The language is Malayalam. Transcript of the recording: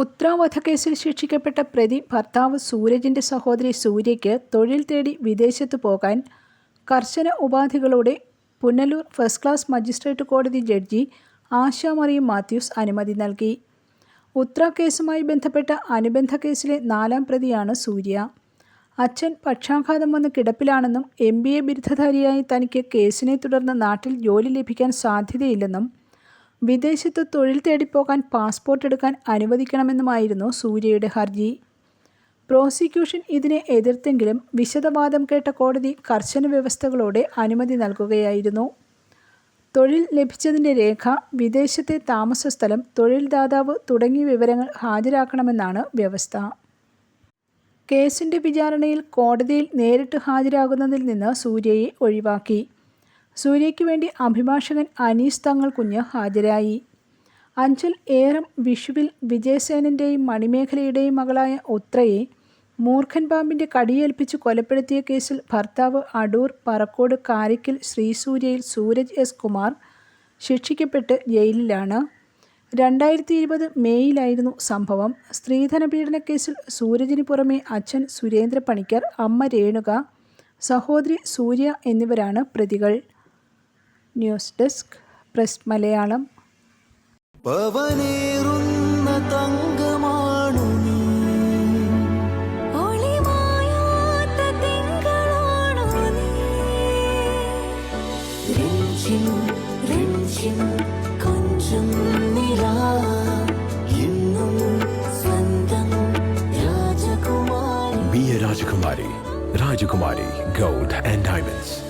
ഉത്ര വധക്കേസിൽ ശിക്ഷിക്കപ്പെട്ട പ്രതി ഭർത്താവ് സൂരജിന്റെ സഹോദരി സൂര്യയ്ക്ക് തൊഴിൽ തേടി വിദേശത്ത് പോകാൻ കർശന ഉപാധികളോടെ പുനലൂർ ഫസ്റ്റ് ക്ലാസ് മജിസ്ട്രേറ്റ് കോടതി ജഡ്ജി ആശ മറിയം മാത്യൂസ് അനുമതി നൽകി. ഉത്ര കേസുമായി ബന്ധപ്പെട്ട അനുബന്ധ കേസിലെ നാലാം പ്രതിയാണ് സൂര്യ. അച്ഛൻ പക്ഷാഘാതം വന്ന് കിടപ്പിലാണെന്നും എം ബി എ ബിരുദധാരിയായി തനിക്ക് കേസിനെ തുടർന്ന് നാട്ടിൽ ജോലി ലഭിക്കാൻ സാധ്യതയില്ലെന്നും വിദേശത്ത് തൊഴിൽ തേടിപ്പോകാൻ പാസ്പോർട്ട് എടുക്കാൻ അനുവദിക്കണമെന്നുമായിരുന്നു സൂര്യയുടെ ഹർജി. പ്രോസിക്യൂഷൻ ഇതിനെ എതിർത്തെങ്കിലും വിശദവാദം കേട്ട കോടതി കർശന വ്യവസ്ഥകളോടെ അനുമതി നൽകുകയായിരുന്നു. തൊഴിൽ ലഭിച്ചതിന്റെ രേഖ വിദേശത്തെ താമസസ്ഥലം തൊഴിൽ ദാതാവ് തുടങ്ങിയ വിവരങ്ങൾ ഹാജരാക്കണമെന്നാണ് വ്യവസ്ഥ. കേസിന്റെ വിചാരണയിൽ കോടതിയിൽ നേരിട്ട് ഹാജരാകുന്നതിൽ നിന്ന് സൂര്യയെ ഒഴിവാക്കി. സൂര്യയ്ക്ക് വേണ്ടി അഭിഭാഷകൻ അനീസ് തങ്ങൾ കുഞ്ഞ് ഹാജരായി. അഞ്ചൽ ഏറം വിഷുവിൽ വിജയസേനന്റെയും മണിമേഖലയുടെയും മകളായ ഉത്രയെ മൂർഖൻ പാമ്പിന്റെ കടിയേൽപ്പിച്ച് കൊലപ്പെടുത്തിയ കേസിൽ ഭർത്താവ് അടൂർ പറക്കോട് കാരിക്കൽ ശ്രീസൂര്യയിൽ സൂരജ് എസ് കുമാർ ശിക്ഷിക്കപ്പെട്ട് ജയിലിലാണ്. രണ്ടായിരത്തി ഇരുപത് മേയിലായിരുന്നു സംഭവം. സ്ത്രീധന പീഡന കേസിൽ സൂരജിന് പുറമെ അച്ഛൻ സുരേന്ദ്ര പണിക്കർ അമ്മ രേണുക സഹോദരി സൂര്യ എന്നിവരാണ് പ്രതികൾ. ന്യൂസ് ഡെസ്ക് പ്രസ് മലയാളം പവനേറുന്ന തങ്കമാണു നീ ഒളിമായാത്ത തിങ്കളാണു നീ. രഞ്ജിൻ രഞ്ജിൻ കൊഞ്ചം നിലാ എന്നും സ്വന്തം രാജകുമാരി gold and Rajakumari.